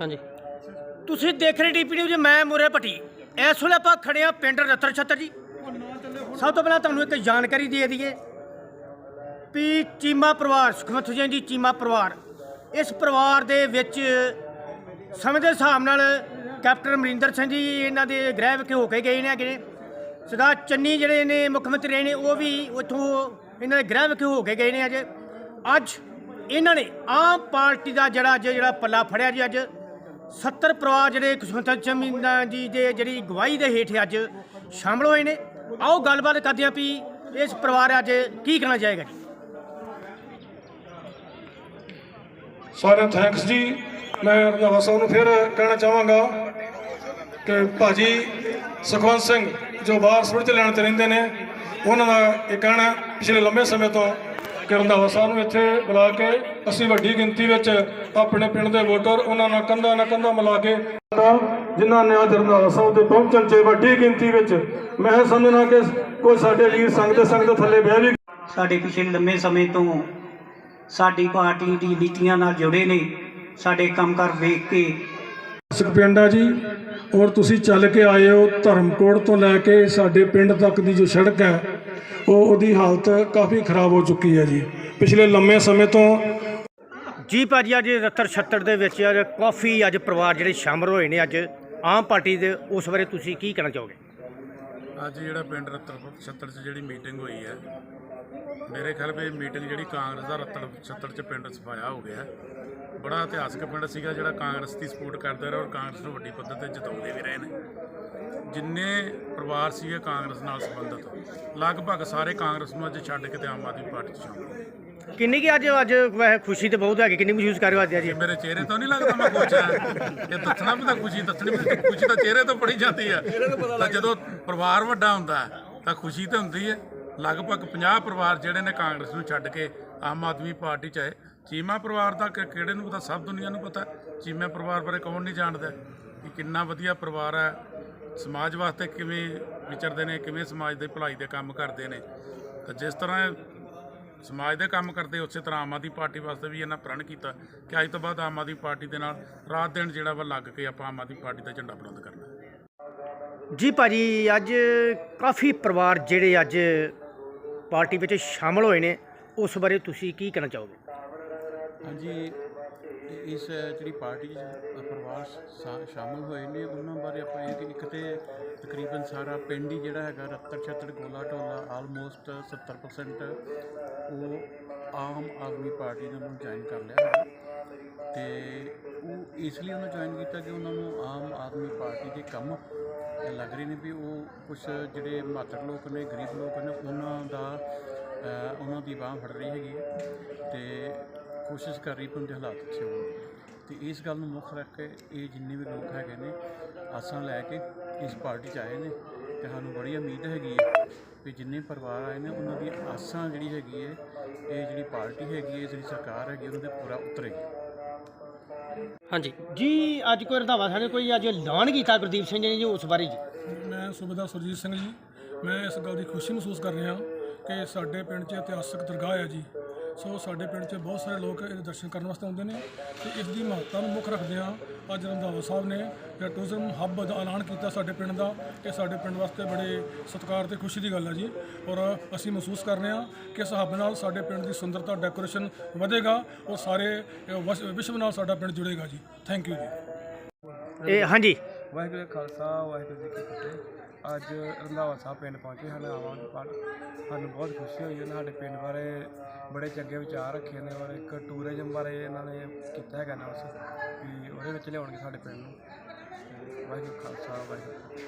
ਹਾਂਜੀ। ਤੁਸੀਂ ਦੇਖ ਰਹੇ ਡੀਪੀ ਨਿਊਜ਼, ਮੈਂ ਮੁਰੇ ਭੱਟੀ। ਇਸ ਵੇਲੇ ਆਪਾਂ ਖੜੇ ਆ ਪਿੰਡ ਰਤਨ ਛੱਤਰ ਜੀ। ਸਭ ਤੋਂ ਪਹਿਲਾਂ ਤੁਹਾਨੂੰ ਇੱਕ ਜਾਣਕਾਰੀ ਦੇ ਦਈਏ ਵੀ ਚੀਮਾ ਪਰਿਵਾਰ ਸੁਖਮਤ ਸਿੰਘ ਜੀ ਚੀਮਾ ਪਰਿਵਾਰ, ਇਸ ਪਰਿਵਾਰ ਦੇ ਵਿੱਚ ਸਮੇਂ ਦੇ ਹਿਸਾਬ ਨਾਲ ਕੈਪਟਨ ਅਮਰਿੰਦਰ ਸਿੰਘ ਜੀ ਇਹਨਾਂ ਦੇ ਗ੍ਰਹਿ ਵਿਖੇ ਹੋ ਕੇ ਗਏ ਨੇ ਹੈਗੇ ਨੇ। ਸਰਦਾਰ ਚੰਨੀ ਜਿਹੜੇ ਨੇ ਮੁੱਖ ਮੰਤਰੀ ਰਹੇ ਨੇ, ਉਹ ਵੀ ਉੱਥੋਂ ਇਹਨਾਂ ਦੇ ਗ੍ਰਹਿ ਵਿਖੇ ਹੋ ਕੇ ਗਏ ਨੇ ਅੱਜ। ਅੱਜ ਇਹਨਾਂ ਨੇ ਆਮ ਪਾਰਟੀ ਦਾ ਜਿਹੜਾ ਅੱਜ ਜਿਹੜਾ ਪੱਲਾ ਫੜਿਆ ਜੀ ਅੱਜ। 70 ਪਰਿਵਾਰ ਜਿਹੜੇ ਖੁਸ਼ਵੰਤ ਚਮੀਨਾ ਜੀ ਦੇ ਜਿਹੜੀ ਗਵਾਹੀ ਦੇ ਹੇਠ ਅੱਜ ਸ਼ਾਮਲ ਹੋਏ ਨੇ। ਆਓ ਗੱਲਬਾਤ ਕਰਦੇ ਹਾਂ ਵੀ ਇਸ ਪਰਿਵਾਰ ਅੱਜ ਕੀ ਕਹਿਣਾ ਚਾਹੇਗਾ ਜੀ? ਸਾਰਿਆਂ ਥੈਂਕਸ ਜੀ। ਮੈਂ ਰੰਧਾਵਾ ਸਾਹਿਬ ਨੂੰ ਫਿਰ ਕਹਿਣਾ ਚਾਹਾਂਗਾ ਕਿ ਭਾਜੀ ਸੁਖਵੰਤ ਸਿੰਘ ਜੋ ਬਾਹਰ ਸੁਰਤ ਲੈਣ ਤੇ ਰਹਿੰਦੇ ਨੇ, ਉਹਨਾਂ ਦਾ ਇਹ ਕਹਿਣਾ ਪਿਛਲੇ ਲੰਬੇ ਸਮੇਂ ਤੋਂ ਰੰਧਾਵਾ ਸਾਹਿਬ ਨੂੰ ਇੱਥੇ ਬੁਲਾ ਕੇ ਅਸੀਂ ਵੱਡੀ ਗਿਣਤੀ ਵਿੱਚ ਆਪਣੇ ਪਿੰਡ ਦੇ ਵੋਟਰ ਉਹਨਾਂ ਨਾਲ ਕੰਧਾ ਨਾਲ ਕੰਧਾ ਮਿਲਾ ਕੇ ਜਿਨ੍ਹਾਂ ਨੇ ਅੱਜ ਰੰਧਾਵਾ ਸਾਹਿਬ ਦੇ ਪਹੁੰਚਣ 'ਚ ਵੱਡੀ ਗਿਣਤੀ ਵਿੱਚ ਮੈਂ ਸਮਝਣਾ ਕਿ ਕੋਈ ਸਾਡੇ ਵੀਰ ਸੰਗ ਦੇ ਸੰਗ ਦੇ ਥੱਲੇ ਬਹਿ ਵੀ ਸਾਡੇ ਪਿਛਲੇ ਲੰਮੇ ਸਮੇਂ ਤੋਂ ਸਾਡੀ ਪਾਰਟੀ ਦੀ ਨੀਤੀਆਂ ਨਾਲ ਜੁੜੇ ਨੇ ਸਾਡੇ ਕੰਮਕਾਰ ਵੇਖ ਕੇ। ਪਿੰਡ ਆ ਜੀ ਔਰ ਤੁਸੀਂ ਚੱਲ ਕੇ ਆਏ ਹੋ ਧਰਮਕੋਟ ਤੋਂ ਲੈ ਕੇ ਸਾਡੇ ਪਿੰਡ ਤੱਕ ਦੀ ਜੋ ਸੜਕ ਹੈ ਉਹ ਉਹਦੀ ਹਾਲਤ ਕਾਫੀ ਖਰਾਬ ਹੋ ਚੁੱਕੀ ਹੈ ਜੀ। ਪਿਛਲੇ ਲੰਮੇ ਸਮੇਂ ਤੋਂ ਜੀ ਭਾਜੀ ਅੱਜ ਰਤਰ ਛੱਤਰ ਦੇ ਵਿੱਚ ਅੱਜ ਕਾਫੀ ਅੱਜ ਪਰਿਵਾਰ ਜਿਹੜੇ ਸ਼ਾਮਲ ਹੋਏ ਨੇ ਅੱਜ ਆਮ ਪਾਰਟੀ ਦੇ ਉਸ ਬਾਰੇ ਤੁਸੀਂ ਕੀ ਕਹਿਣਾ ਚਾਹੋਗੇ? ਅੱਜ ਜਿਹੜਾ ਪਿੰਡ ਰਤਨ ਛੱਤਰ 'ਚ ਜਿਹੜੀ ਮੀਟਿੰਗ ਹੋਈ ਹੈ ਮੇਰੇ ਖਿਆਲ ਵੀ ਮੀਟਿੰਗ ਜਿਹੜੀ ਕਾਂਗਰਸ ਦਾ ਰਤਨ ਛੱਤਰ 'ਚ ਪਿੰਡ ਸਫਾਇਆ ਹੋ ਗਿਆ। ਹੈ। ਬੜਾ ਇਤਿਹਾਸਕ ਪਿੰਡ ਸੀਗਾ ਜਿਹੜਾ ਕਾਂਗਰਸ ਦੀ ਸਪੋਰਟ ਕਰਦਾ ਰਿਹਾ ਔਰ ਕਾਂਗਰਸ ਨੂੰ ਵੱਡੀ ਪੱਧਰ ਤੇ ਜਿਤਾਉਂਦੇ ਵੀ ਰਹੇ ਨੇ। ਜਿੰਨੇ ਪਰਿਵਾਰ ਸੀਗੇ ਕਾਂਗਰਸ ਨਾਲ ਸੰਬੰਧਿਤ ਲਗਭਗ ਸਾਰੇ ਕਾਂਗਰਸ ਨੂੰ ਅੱਜ ਛੱਡ ਕੇ ਤੇ ਆਮ ਆਦਮੀ ਪਾਰਟੀ 'ਚ ਸ਼ਾਮਲ ਹੋਏ ਕਿੰਨੀ ਕੀ ਅੱਜ ਅੱਜ ਵੈਸੇ ਖੁਸ਼ੀ ਤੇ ਬਹੁਤ ਹੈਗੀ ਕਿੰਨੀ ਮਹਿਸੂਸ ਕਰ ਰਹੇ ਹੋ ਅੱਜ ਜੀ ਮੇਰੇ ਚਿਹਰੇ ਤੋਂ ਨਹੀਂ ਲੱਗਦਾ ਮੈਂ ਖੁਸ਼ ਹਾਂ ਇਹ ਦੱਸਣਾ ਵੀ ਤਾਂ ਖੁਸ਼ੀ ਦੱਸਣੀ ਵੀ ਖੁਸ਼ੀ ਤਾਂ ਚਿਹਰੇ ਤੋਂ ਪੜੀ ਜਾਂਦੀ ਆ। ਤਾਂ ਜਦੋਂ ਪਰਿਵਾਰ ਵੱਡਾ ਹੁੰਦਾ ਹੈ, ਤਾਂ ਖੁਸ਼ੀ ਤਾਂ ਹੁੰਦੀ ਹੈ ਲਗਭਗ 50 ਪਰਿਵਾਰ ਜਿਹੜੇ ਨੇ ਕਾਂਗਰਸ ਨੂੰ ਛੱਡ ਕੇ ਆਮ ਆਦਮੀ ਪਾਰਟੀ ਚ ਆਏ। ਚੀਮਾ ਪਰਿਵਾਰ ਦਾ ਕਿ- ਕਿਹੜੇ ਨੂੰ ਪਤਾ ਸਭ ਦੁਨੀਆ ਨੂੰ ਪਤਾ। ਚੀਮਾ ਪਰਿਵਾਰ ਬਾਰੇ ਕੌਣ ਨਹੀਂ ਜਾਣਦਾ। ਕਿ ਕਿੰਨਾ ਵਧੀਆ ਪਰਿਵਾਰ ਹੈ। ਸਮਾਜ ਵਾਸਤੇ ਕਿਵੇਂ ਵਿਚਰਦੇ ਨੇ, ਕਿਵੇਂ ਸਮਾਜ ਦੇ ਭਲਾਈ ਦੇ ਕੰਮ ਕਰਦੇ ਨੇ। ਤਾਂ ਜਿਸ ਤਰ੍ਹਾਂ ਇਹ ਸਮਾਜ ਦੇ ਕੰਮ ਕਰਦੇ, ਉਸੇ ਤਰ੍ਹਾਂ ਆਮ ਆਦਮੀ ਪਾਰਟੀ ਵਾਸਤੇ ਵੀ ਇਹਨਾਂ ਪ੍ਰਣ ਕੀਤਾ ਕਿ ਅੱਜ ਤੋਂ ਬਾਅਦ ਆਮ ਆਦਮੀ ਪਾਰਟੀ ਦੇ ਨਾਲ ਰਾਤ ਦਿਨ ਜਿਹੜਾ ਵਾ ਲੱਗ ਕੇ ਆਪਾਂ ਆਮ ਆਦਮੀ ਪਾਰਟੀ ਦਾ ਝੰਡਾ ਬੁਲੰਦ ਕਰਨਾ। ਜੀ ਭਾਜੀ, ਅੱਜ ਕਾਫੀ ਪਰਿਵਾਰ ਜਿਹੜੇ ਅੱਜ ਪਾਰਟੀ ਵਿੱਚ ਸ਼ਾਮਲ ਹੋਏ ਨੇ, ਉਸ ਬਾਰੇ ਤੁਸੀਂ ਕੀ ਕਹਿਣਾ ਚਾਹੋਗੇ? ਹਾਂਜੀ ਇਸ ਜਿਹੜੀ ਪਾਰਟੀ 'ਚ ਪਰਿਵਾਰ ਸ਼ਾ- ਸ਼ਾਮਲ ਹੋਏ ਨੇ, ਉਹਨਾਂ ਬਾਰੇ ਆਪਾਂ ਇਹ ਕਿ ਇੱਕ ਤੇ ਤਕਰੀਬਨ ਸਾਰਾ ਪਿੰਡ ਹੀ ਜਿਹੜਾ ਹੈਗਾ ਰੱਤਰ ਛੱਤਰ, ਗੋਲਾ ਢੋਲਾ ਆਲਮੋਸਟ 70% ਉਹ ਆਮ ਆਦਮੀ ਪਾਰਟੀ ਨੇ ਉਹਨੂੰ ਜੁਆਇਨ ਕਰ ਲਿਆ ਹੈਗਾ ਤੇ ਉਹ ਇਸ ਲਈ ਉਹਨੂੰ ਜੁਆਇਨ ਕੀਤਾ ਕਿ ਉਹਨਾਂ ਨੂੰ ਆਮ ਆਦਮੀ ਪਾਰਟੀ ਦੇ ਕੰਮ ਲੱਗ ਰਹੇ ਨੇ ਵੀ ਉਹ ਕੁਝ ਜਿਹੜੇ ਮਾਤਰ ਲੋਕ ਨੇ, ਗਰੀਬ ਲੋਕ ਨੇ, ਉਹਨਾਂ ਦਾ ਉਹਨਾਂ ਦੀ ਬਾਹ ਫੜ ਰਹੀ ਹੈਗੀ ਹੈ ਤੇ ਕੋਸ਼ਿਸ਼ ਕਰ ਰਹੀ ਕਿ ਹਾਲਾਤ ਅੱਛੇ ਹੋਣ। ਤੇ ਇਸ ਗੱਲ ਨੂੰ ਮੁੱਖ ਰੱਖ ਕੇ ਇਹ ਜਿੰਨੇ ਵੀ ਲੋਕ ਹੈਗੇ ਨੇ, ਆਸਾਂ ਲੈ ਕੇ ਇਸ ਪਾਰਟੀ 'ਚ ਆਏ ਨੇ ਤੇ ਸਾਨੂੰ ਬੜੀ ਉਮੀਦ ਹੈਗੀ ਹੈ ਵੀ ਜਿੰਨੇ ਪਰਿਵਾਰ ਆਏ ਨੇ, ਉਹਨਾਂ ਦੀ ਆਸਾਂ ਜਿਹੜੀ ਹੈਗੀ ਹੈ, ਇਹ ਜਿਹੜੀ ਪਾਰਟੀ ਹੈਗੀ ਹੈ, ਜਿਹੜੀ ਸਰਕਾਰ ਹੈਗੀ ਉਹਨਾਂ ਦੇ ਪੂਰਾ ਉਤਰੇਗੀ। ਹਾਂਜੀ। ਜੀ ਅੱਜ ਕੋਈ ਰੰਧਾਵਾ ਨੇ ਕੋਈ ਅੱਜ ਐਲਾਨ ਕੀਤਾ ਗੁਰਦੀਪ ਸਿੰਘ ਜੀ ਨੇ ਜੀ ਉਸ ਬਾਰੇ ਜੀ? ਮੈਂ ਸੂਬੇਦਾਰ ਸੁਰਜੀਤ ਸਿੰਘ ਜੀ ਮੈਂ ਇਸ ਗੱਲ ਦੀ ਖੁਸ਼ੀ ਮਹਿਸੂਸ ਕਰ ਰਿਹਾ ਕਿ ਸਾਡੇ ਪਿੰਡ 'ਚ ਇਤਿਹਾਸਕ ਦਰਗਾਹ ਹੈ ਜੀ। ਸੋ ਸਾਡੇ ਪਿੰਡ 'ਚ ਬਹੁਤ ਸਾਰੇ ਲੋਕ ਇਹਦੇ ਦਰਸ਼ਨ ਕਰਨ ਵਾਸਤੇ ਆਉਂਦੇ ਨੇ ਤੇ ਇਸ ਦੀ ਮਹੱਤਤਾ ਨੂੰ ਮੁੱਖ ਰੱਖਦਿਆਂ ਅੱਜ ਰੰਧਾਵਾ ਸਾਹਿਬ ਨੇ ਜਿਹੜਾ ਟੂਰਿਜ਼ਮ ਹੱਬ ਦਾ ਐਲਾਨ ਕੀਤਾ ਸਾਡੇ ਪਿੰਡ ਦਾ, ਇਹ ਸਾਡੇ ਪਿੰਡ ਵਾਸਤੇ ਬੜੇ ਸਤਿਕਾਰ ਤੇ ਖੁਸ਼ੀ ਦੀ ਗੱਲ ਹੈ ਜੀ। ਔਰ ਅਸੀਂ ਮਹਿਸੂਸ ਕਰ ਰਹੇ ਹਾਂ ਕਿ ਇਸ ਹੱਬ ਨਾਲ ਸਾਡੇ ਪਿੰਡ ਦੀ ਸੁੰਦਰਤਾ ਡੈਕੋਰੇਸ਼ਨ ਵਧੇਗਾ ਔਰ ਸਾਰੇ ਵਿਸ਼ਵ ਨਾਲ ਸਾਡਾ ਪਿੰਡ ਜੁੜੇਗਾ ਜੀ। ਥੈਂਕ ਯੂ ਜੀ। ਇਹ ਹਾਂਜੀ। ਵਾਹਿਗੁਰੂ ਜੀ ਕਾ ਖਾਲਸਾ, ਵਾਹਿਗੁਰੂ ਜੀ ਕੀ ਫਤਿਹ। ਅੱਜ ਰੰਧਾਵਾ ਸਾਹਿਬ ਪਿੰਡ ਪਹੁੰਚੇ ਹਨ ਆਵਾਂਗੇ ਪਰ ਸਾਨੂੰ ਬਹੁਤ ਖੁਸ਼ੀ ਹੋਈ ਉਹਨਾਂ ਸਾਡੇ ਪਿੰਡ ਬਾਰੇ ਬੜੇ ਚੰਗੇ ਵਿਚਾਰ ਰੱਖੇ ਨੇ ਔਰ ਇੱਕ ਟੂਰਿਜ਼ਮ ਬਾਰੇ ਇਹਨਾਂ ਨੇ ਕੀਤਾ ਹੈਗਾ ਨਾ ਉਸ, ਵੀ ਉਹਦੇ ਵਿੱਚ ਲਿਆਉਣਗੇ ਸਾਡੇ ਪਿੰਡ ਨੂੰ। ਵਾਹਿਗੁਰੂ ਖਾਲਸਾ, ਵਾਹਿਗੁਰੂ